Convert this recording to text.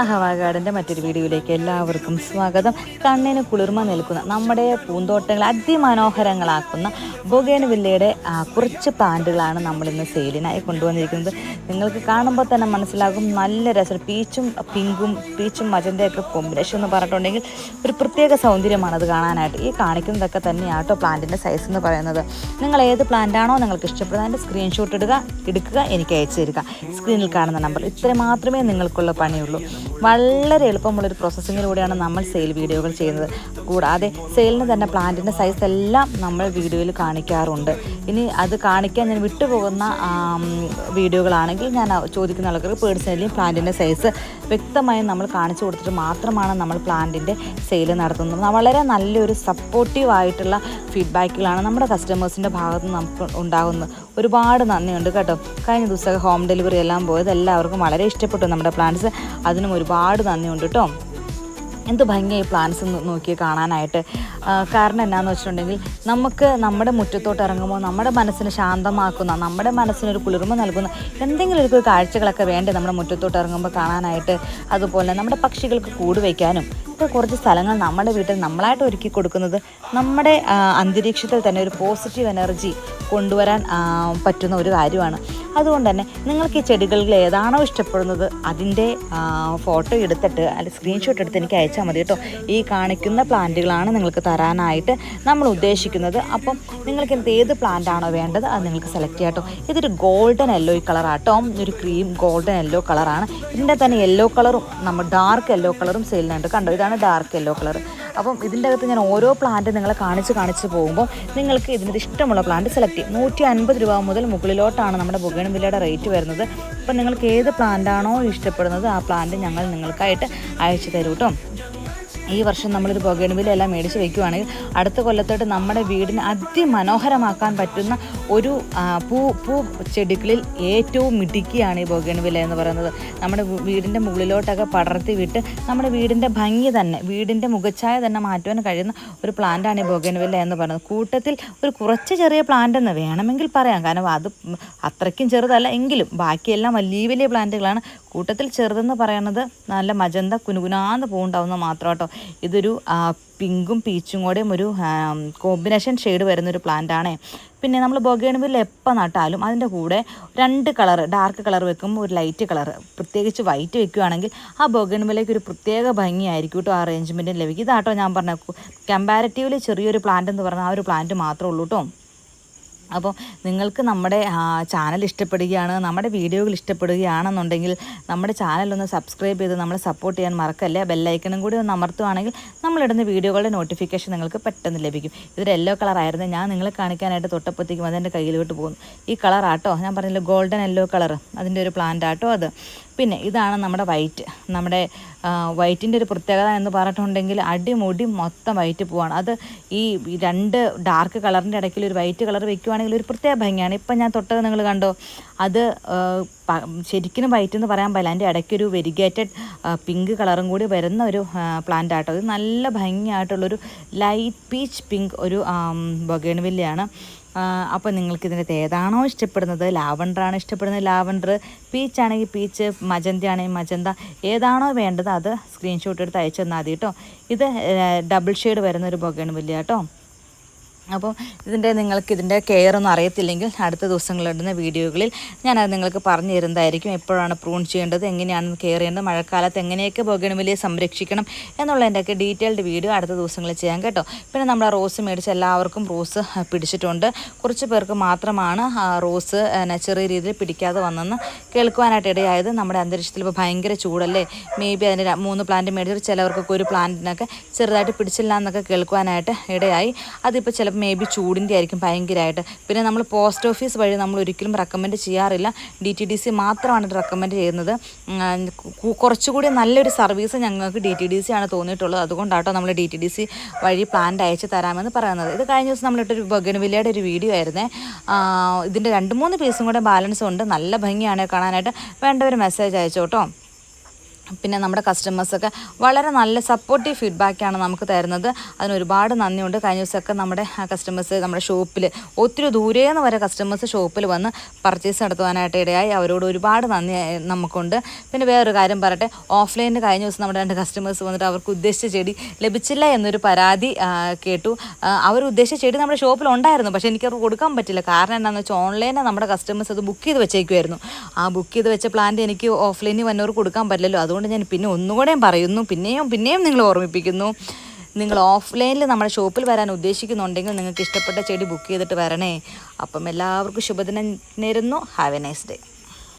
അഹവാ മറ്റൊരു വീഡിയോയിലേക്ക് എല്ലാവർക്കും സ്വാഗതം. കണ്ണിന് കുളിർമ നിൽക്കുന്ന നമ്മുടെ പൂന്തോട്ടങ്ങൾ അതിമനോഹരങ്ങളാക്കുന്ന ബൊഗേന വില്ലയുടെ കുറച്ച് പ്ലാന്റുകളാണ് നമ്മളിന്ന് സെയിലിനായി കൊണ്ടുവന്നിരിക്കുന്നത്. നിങ്ങൾക്ക് കാണുമ്പോൾ തന്നെ മനസ്സിലാകും നല്ല രസം. പീച്ചും പിങ്കും പീച്ചും മജന്റെയൊക്കെ കോമ്പിനേഷൻ എന്ന് പറഞ്ഞിട്ടുണ്ടെങ്കിൽ ഒരു പ്രത്യേക സൗന്ദര്യമാണ് അത് കാണാനായിട്ട്. ഈ കാണിക്കുന്നതൊക്കെ തന്നെയാട്ടോ പ്ലാന്റിന്റെ സൈസ് എന്ന് പറയുന്നത്. നിങ്ങൾ ഏത് പ്ലാന്റാണോ നിങ്ങൾക്ക് ഇഷ്ടപ്പെടുന്നത് അതിന്റെ സ്ക്രീൻഷോട്ട് ഇടുക എടുക്കുക എനിക്ക് അയച്ചു തരിക. സ്ക്രീനിൽ കാണുന്ന നമ്പർ ഇത്ര മാത്രമേ നിങ്ങൾക്കുള്ള പണിയുള്ളൂ. വളരെ എളുപ്പമുള്ളൊരു പ്രോസസ്സിങ്ങിലൂടെയാണ് നമ്മൾ സെയിൽ വീഡിയോകൾ ചെയ്യുന്നത്. കൂടാതെ സെയിലിന് തന്നെ പ്ലാന്റിന്റെ സൈസ് എല്ലാം നമ്മൾ വീഡിയോയിൽ കാണിക്കാറുണ്ട്. ഇനി അത് കാണിക്കാൻ ഞാൻ വിട്ടുപോകുന്ന വീഡിയോകളാണെങ്കിൽ ഞാൻ ചോദിക്കുന്ന ആൾക്കാർക്ക് പേഴ്സണലി പ്ലാന്റിന്റെ സൈസ് വ്യക്തമായി നമ്മൾ കാണിച്ചു കൊടുത്തിട്ട് മാത്രമാണ് നമ്മൾ പ്ലാന്റിന്റെ സെയിൽ നടത്തുന്നത്. വളരെ നല്ലൊരു സപ്പോർട്ടീവ് ആയിട്ടുള്ള ഫീഡ്ബാക്കുകളാണ് നമ്മുടെ കസ്റ്റമേഴ്സിന്റെ ഭാഗത്ത് നമുക്ക് ഉണ്ടാകുന്നത്. ഒരുപാട് നന്ദിയുണ്ട് കേട്ടോ. കഴിഞ്ഞ ദിവസമൊക്കെ ഹോം ഡെലിവറി എല്ലാം പോയത് എല്ലാവർക്കും വളരെ ഇഷ്ടപ്പെട്ടു നമ്മുടെ പ്ലാന്റ്സ് അതിനും ഒരുപാട് നന്ദിയുണ്ട് കേട്ടോ. എന്ത് ഭംഗിയായി പ്ലാന്റ്സ് നോക്കി കാണാനായിട്ട്. കാരണം എന്നാന്ന് വെച്ചിട്ടുണ്ടെങ്കിൽ നമുക്ക് നമ്മുടെ മുറ്റത്തോട്ട് ഇറങ്ങുമ്പോൾ നമ്മുടെ മനസ്സിനെ ശാന്തമാക്കുന്ന നമ്മുടെ മനസ്സിനൊരു കുളിർമ നൽകുന്ന എന്തെങ്കിലും ഒരു കാഴ്ചകളൊക്കെ വേണ്ടേ നമ്മുടെ മുറ്റത്തോട്ട് ഇറങ്ങുമ്പോൾ കാണാനായിട്ട് അതുപോലെ നമ്മുടെ പക്ഷികൾക്ക് കൂട് വയ്ക്കാനും ഇപ്പോൾ കുറച്ച് സ്ഥലങ്ങൾ നമ്മുടെ വീട്ടിൽ നമ്മളായിട്ട് ഒരുക്കി കൊടുക്കുന്നത് നമ്മുടെ അന്തരീക്ഷത്തിൽ തന്നെ ഒരു പോസിറ്റീവ് എനർജി കൊണ്ടുവരാൻ പറ്റുന്ന ഒരു കാര്യമാണ്. അതുകൊണ്ട് തന്നെ നിങ്ങൾക്ക് ഈ ചെടികളിൽ ഏതാണോ ഇഷ്ടപ്പെടുന്നത് അതിന്റെ ഫോട്ടോ എടുത്തിട്ട് അല്ലെങ്കിൽ സ്ക്രീൻഷോട്ട് എടുത്ത് എനിക്ക് അയച്ചാൽ മതി കേട്ടോ. ഈ കാണിക്കുന്ന പ്ലാന്റുകളാണ് നിങ്ങൾക്ക് തരാനായിട്ട് നമ്മൾ ഉദ്ദേശിക്കുന്നത്. അപ്പം നിങ്ങൾക്ക് എന്ത് ഏത് പ്ലാന്റ് ആണോ വേണ്ടത് അത് നിങ്ങൾക്ക് സെലക്ട് ചെയ്യാം കേട്ടോ. ഇതൊരു ഗോൾഡൻ യെല്ലോ കളറാട്ടോ ഒരു ക്രീം ഗോൾഡൻ യെല്ലോ കളറാണ് ഇതിന്റെ തന്നെ യെല്ലോ കളറും നമ്മൾ ഡാർക്ക് യെല്ലോ കളറും സെയിലിനുണ്ട് കണ്ടോ? ഇതാണ് ഡാർക്ക് യെല്ലോ കളർ അപ്പം ഇതിന്റെ അകത്ത് ഞാൻ ഓരോ പ്ലാന്റ് നിങ്ങളെ കാണിച്ച് കാണിച്ച് പോകുമ്പോൾ നിങ്ങൾക്ക് ഇതിന് ഇഷ്ടമുള്ള പ്ലാന്റ് സെലക്ട് ചെയ്യും. നൂറ്റി അൻപത് രൂപ മുതൽ മുകളിലോട്ടാണ് നമ്മുടെ ബുഗൺവില്ലയുടെ റേറ്റ് വരുന്നത്. അപ്പം നിങ്ങൾക്ക് ഏത് പ്ലാന്റാണോ ഇഷ്ടപ്പെടുന്നത് ആ പ്ലാന്റ് ഞങ്ങൾ നിങ്ങൾക്കായിട്ട് അയച്ചു തരും കേട്ടോ. ഈ വർഷം നമ്മളൊരു എല്ലാം മേടിച്ച് വെക്കുവാണെങ്കിൽ അടുത്ത കൊല്ലത്തോട്ട് നമ്മുടെ വീടിനെ അതിമനോഹരമാക്കാൻ പറ്റുന്ന ഒരു പൂ പൂ ചെടികളിൽ ഏറ്റവും മിടുക്കിയാണ് ഈ ബൊഗൻവില എന്ന് പറയുന്നത്. നമ്മുടെ വീടിന്റെ മുകളിലോട്ടൊക്കെ പടർത്തി വിട്ട് നമ്മുടെ വീടിന്റെ ഭംഗി തന്നെ വീടിന്റെ മുഖച്ഛായ തന്നെ മാറ്റുവാൻ കഴിയുന്ന ഒരു പ്ലാന്റാണ് ഈ ബൊഗൻവില്ല എന്ന് പറയുന്നത്. കൂട്ടത്തിൽ ഒരു കുറച്ച് ചെറിയ പ്ലാന്റ് എന്ന് വേണമെങ്കിൽ പറയാം. കാരണം അത് അത്രയ്ക്കും ചെറുതല്ല എങ്കിലും ബാക്കിയെല്ലാം വലിയ വലിയ പ്ലാന്റുകളാണ് കൂട്ടത്തിൽ ചെറുതെന്ന് പറയുന്നത് നല്ല മജന്ത കുനുകുനാന്ന് പൂണ്ടാവുന്ന മാത്രം കേട്ടോ ഇതൊരു പിങ്കും പീച്ചും കൂടെയും ഒരു കോമ്പിനേഷൻ ഷെയ്ഡ് വരുന്നൊരു പ്ലാന്റാണ് പിന്നെ നമ്മൾ ബൊഗേണുവിൽ എപ്പോൾ നട്ടാലും അതിന്റെ കൂടെ രണ്ട് കളർ ഡാർക്ക് കളർ വെക്കുമ്പോൾ ഒരു ലൈറ്റ് കളർ പ്രത്യേകിച്ച് വൈറ്റ് വെക്കുകയാണെങ്കിൽ ആ ബൊഗേണുവിലേക്ക് ഒരു പ്രത്യേക ഭംഗിയായിരിക്കും കേട്ടോ അറേഞ്ച്മെന്റിന് ലഭിക്കും. ഇതാട്ടോ ഞാൻ പറഞ്ഞ കമ്പാരിറ്റീവ്ലി ചെറിയൊരു പ്ലാന്റ് എന്ന് പറഞ്ഞാൽ ആ ഒരു പ്ലാന്റ് മാത്രമേ ഉള്ളൂ കേട്ടോ അപ്പോൾ നിങ്ങൾക്ക് നമ്മുടെ ചാനൽ ഇഷ്ടപ്പെടുകയാണ് നമ്മുടെ വീഡിയോകൾ ഇഷ്ടപ്പെടുകയാണെന്നുണ്ടെങ്കിൽ നമ്മുടെ ചാനൽ ഒന്ന് സബ്സ്ക്രൈബ് ചെയ്ത് നമ്മളെ സപ്പോർട്ട് ചെയ്യാൻ മറക്കല്ലേ? ബെല്ലൈക്കണും കൂടി ഒന്ന് അമർത്തുവാണെങ്കിൽ നമ്മളിടുന്ന വീഡിയോകളുടെ നോട്ടിഫിക്കേഷൻ നിങ്ങൾക്ക് പെട്ടെന്ന് ലഭിക്കും. ഇതൊരു യെല്ലോ കളറായിരുന്നു ഞാൻ നിങ്ങളെ കാണിക്കാനായിട്ട് തൊട്ടപ്പത്തേക്കും അതെന്റെ കയ്യിലോട്ട് പോകുന്നു. ഈ കളറാട്ടോ ഞാൻ പറഞ്ഞില്ല ഗോൾഡൻ യെല്ലോ കളർ അതിന്റെ ഒരു പ്ലാന്റ് ആട്ടോ അത്. പിന്നെ ഇതാണ് നമ്മുടെ വൈറ്റ്. നമ്മുടെ വൈറ്റിന്റെ ഒരു പ്രത്യേകത എന്ന് പറഞ്ഞിട്ടുണ്ടെങ്കിൽ അടിമുടി മൊത്തം വൈറ്റ് പോവാണ്. അത് ഈ രണ്ട് ഡാർക്ക് കളറിന്റെ ഇടയ്ക്കിൽ ഒരു വൈറ്റ് കളർ വെക്കുവാണെങ്കിൽ ഒരു പ്രത്യേക ഭംഗിയാണ്. ഇപ്പം ഞാൻ തൊട്ടത് നിങ്ങൾ കണ്ടോ? അത് ശരിക്കും വൈറ്റ് എന്ന് പറയാൻ പറ്റില്ല അതിന്റെ ഇടയ്ക്കൊരു വെരിഗേറ്റഡ് പിങ്ക് കളറും കൂടി വരുന്ന ഒരു പ്ലാന്റ് ആട്ടോ. ഇത് നല്ല ഭംഗിയായിട്ടുള്ളൊരു ലൈറ്റ് പീച്ച് പിങ്ക് ഒരു ബൊഗേൺവില്ലയാണ് അപ്പോൾ നിങ്ങൾക്ക് ഇതിന്റെ ഏതാണോ ഇഷ്ടപ്പെടുന്നത്? ലാവണ്ടറാണ് ഇഷ്ടപ്പെടുന്നത്. ലാവണ്ടർ പീച്ച് ആണെങ്കിൽ പീച്ച് മജന്ത ആണെങ്കിൽ മജന്ത ഏതാണോ വേണ്ടത് അത് സ്ക്രീൻഷോട്ട് എടുത്ത് അയച്ചു തന്നാൽ മതി കേട്ടോ. ഇത് ഡബിൾ ഷെയ്ഡ് വരുന്ന ഒരു ബൊഗേൺ വലിയ കേട്ടോ. അപ്പോൾ ഇതിന്റെ നിങ്ങൾക്ക് ഇതിന്റെ കെയർ ഒന്നും അറിയത്തില്ലെങ്കിൽ അടുത്ത ദിവസങ്ങളിടുന്ന വീഡിയോകളിൽ ഞാനത് നിങ്ങൾക്ക് പറഞ്ഞു തരുന്നതായിരിക്കും. എപ്പോഴാണ് പ്രൂൺ ചെയ്യേണ്ടത് എങ്ങനെയാണ് കെയർ ചെയ്യേണ്ടത് മഴക്കാലത്ത് എങ്ങനെയൊക്കെ ബൊഗൺവില്ലയെ സംരക്ഷിക്കണം എന്നുള്ളതിന്റെയൊക്കെ ഡീറ്റെയിൽഡ് വീഡിയോ അടുത്ത ദിവസങ്ങളിൽ ചെയ്യാം കേട്ടോ. പിന്നെ നമ്മൾ റോസ് മേടിച്ച് എല്ലാവർക്കും റോസ് പിടിച്ചിട്ടുണ്ട്. കുറച്ച് പേർക്ക് മാത്രമാണ് റോസ് ചെറിയ രീതിയിൽ പിടിക്കാതെ വന്നെന്ന് കേൾക്കുവാനായിട്ട് ഇടയായത്. നമ്മുടെ അന്തരീക്ഷത്തിൽ ഇപ്പോൾ ഭയങ്കര ചൂടല്ലേ? മേ ബി അതിന്റെ മൂന്ന് പ്ലാന്റ് മേടിച്ചിട്ട് ചിലവർക്കൊക്കെ ഒരു പ്ലാന്റിനൊക്കെ ചെറുതായിട്ട് പിടിച്ചില്ല എന്നൊക്കെ കേൾക്കുവാനായിട്ട് ഇടയായി. അതിപ്പോൾ ചിലപ്പോൾ മേ ബി ചൂടിന്റെ ആയിരിക്കും ഭയങ്കരമായിട്ട് പിന്നെ നമ്മൾ പോസ്റ്റ് ഓഫീസ് വഴി നമ്മൾ ഒരിക്കലും റെക്കമെൻഡ് ചെയ്യാറില്ല. ഡി ടി ഡി സി മാത്രമാണ് റെക്കമെൻഡ് ചെയ്യുന്നത്. കുറച്ചുകൂടി നല്ലൊരു സർവീസ് ഞങ്ങൾക്ക് ഡി ടി ഡി സി ആണ് തോന്നിയിട്ടുള്ളത്. അതുകൊണ്ടാട്ടോ നമ്മൾ ഡി ടി ഡി സി വഴി പ്ലാന്റ് അയച്ച് തരാമെന്ന് പറയുന്നത്. ഇത് കഴിഞ്ഞ ദിവസം നമ്മളിട്ടൊരു ബഗൻവില്ലയുടെ ഒരു വീഡിയോ ആയിരുന്നേ. ഇതിന്റെ രണ്ട് മൂന്ന് പീസും കൂടെ ബാലൻസ് ഉണ്ട്. നല്ല ഭംഗിയാണ് കാണാനായിട്ട്. വേണ്ടവർ മെസ്സേജ് അയച്ചോട്ടോ. പിന്നെ നമ്മുടെ കസ്റ്റമേഴ്സൊക്കെ വളരെ നല്ല സപ്പോർട്ടീവ് ഫീഡ്ബാക്കാണ് നമുക്ക് തരുന്നത്. അതിനൊരുപാട് നന്ദിയുണ്ട്. കഴിഞ്ഞ ദിവസമൊക്കെ നമ്മുടെ കസ്റ്റമേഴ്സ് നമ്മുടെ ഷോപ്പിൽ ഒത്തിരി ദൂരേന്ന് വരെ കസ്റ്റമേഴ്സ് ഷോപ്പിൽ വന്ന് പർച്ചേസ് നടത്തുവാനായിട്ട് ഇടയായി. അവരോട് ഒരുപാട് നന്ദി നമുക്കുണ്ട്. പിന്നെ വേറൊരു കാര്യം പറയട്ടെ. ഓഫ്ലൈനിൽ കഴിഞ്ഞ ദിവസം നമ്മുടെ രണ്ട് കസ്റ്റമേഴ്സ് വന്നിട്ട് അവർക്ക് ഉദ്ദേശിച്ച ചെടി ലഭിച്ചില്ല എന്നൊരു പരാതി കേട്ടു. അവർ ഉദ്ദേശിച്ച ചെടി നമ്മുടെ ഷോപ്പിൽ ഉണ്ടായിരുന്നു. പക്ഷേ എനിക്കത് കൊടുക്കാൻ പറ്റില്ല. കാരണം എന്താണെന്ന് വെച്ചാൽ ഓൺലൈനിൽ നമ്മുടെ കസ്റ്റമേഴ്സ് അത് ബുക്ക് ചെയ്ത് വെച്ചേക്കുമായിരുന്നു ആ ബുക്ക് ചെയ്ത് വെച്ച പ്ലാന്റ് എനിക്ക് ഓഫ്ലൈനിൽ വന്നവർ കൊടുക്കാൻ പറ്റില്ലല്ലോ. അതുകൊണ്ട് ഞാൻ പിന്നെ ഒന്നുകൂടെയും പറയുന്നു. പിന്നെയും പിന്നെയും നിങ്ങൾ ഓർമ്മിപ്പിക്കുന്നു. നിങ്ങൾ ഓഫ്ലൈനിൽ നമ്മുടെ ഷോപ്പിൽ വരാൻ ഉദ്ദേശിക്കുന്നുണ്ടെങ്കിൽ നിങ്ങൾക്ക് ഇഷ്ടപ്പെട്ട ചെടി ബുക്ക് ചെയ്തിട്ട് വരണേ. അപ്പം എല്ലാവർക്കും ശുഭദിനം നേരുന്നു. Have A nice day